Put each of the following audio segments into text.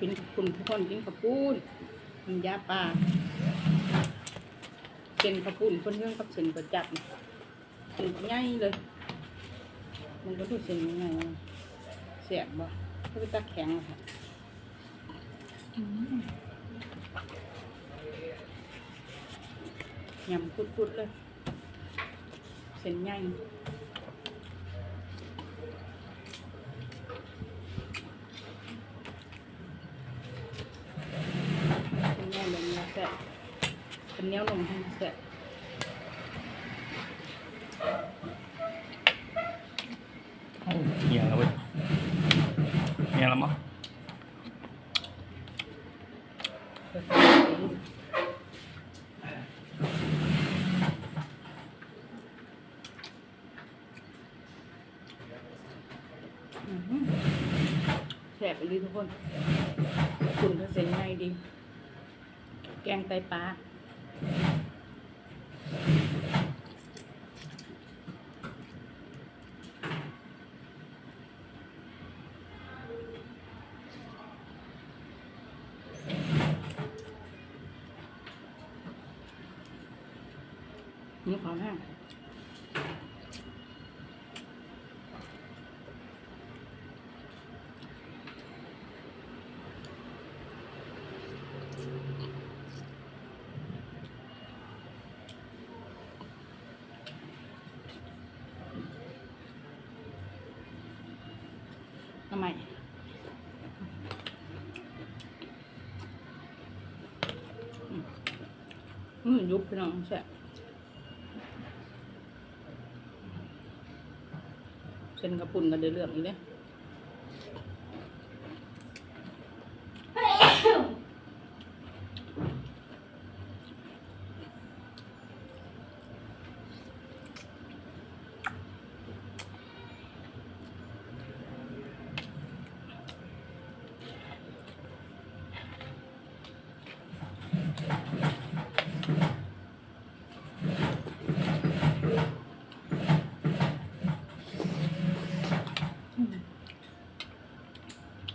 กินคุณทุกคนกินข้าวปุ้นมันยาปลาเส้นข้าวปุ้นคนเรื่องกับเส้นประจับเส้นง่ายเลย มันก็ดูเส้นง่ายเสียบบ่ก็เป็นตะแข็งค่ะยำกุดๆเลยเส้นง่ายเป็นง่ายเลยเนื้อแซ่บเป็นเนื้อนมให้แซ่บโอ้เหี้ยแล้วเว้ยเหี้ยแล้วมั้งอื้อหือแซ่บไปเลยทุกคนคุณก็เส้นง่ายดี แกงไตปลานี่ขอแห้งำไม มือยุบไปน้องใช่เส้นกระปุ่นกันเดือดเรื่องนี้เนี่ย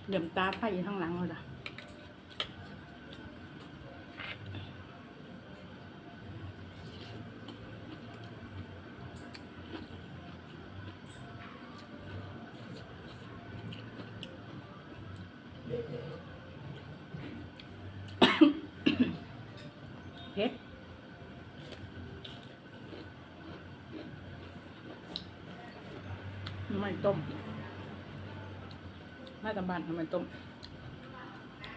เหลื่อมตาไฟอยู่ข้างหลังเราจ้ะเผ็ดไม่ต้ม มาตำบันทำไมต้ม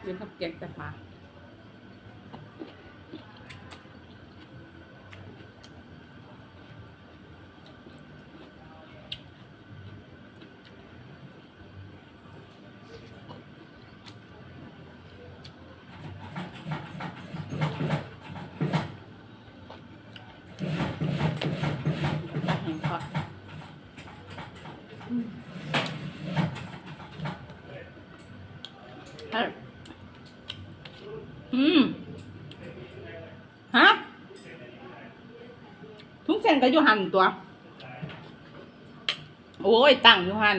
เลี้ยงกับแกงแต่ปลาปลาแห้งทอดอืม ฮะ อืมฮะทุกเส้นก็อยู่หันตัว โอ้ยตั้งอยู่หัน